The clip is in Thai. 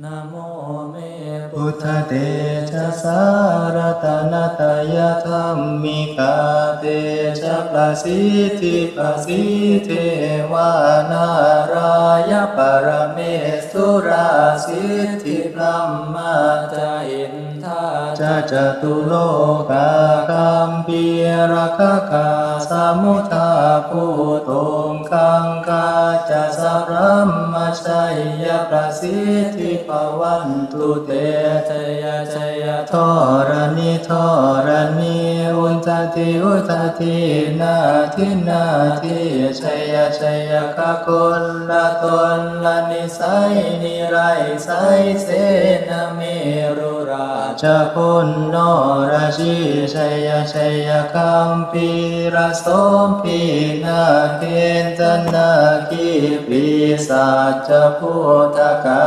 นะโมเมพุทธเตชะสารตนะตยธรรมิกาเตชะประสิทธิประสิทวานารายปรเมสุราสิทธิพรหมจาอินทาจะจตุโลกา รักกาสมุทาภูตุงคังกาจะสรัมมาชัยยประสิทธิปวันตุเตชยชยทรณิทรณิอุนทติอุทตินาทินาทิชัยชัยกะคนละตนละนิสัยนิไรไสเสนาเม จคุณนราชิชัยชัยคัมปีระสมปีนาเกณฑนาคีปีศาจพุทธกา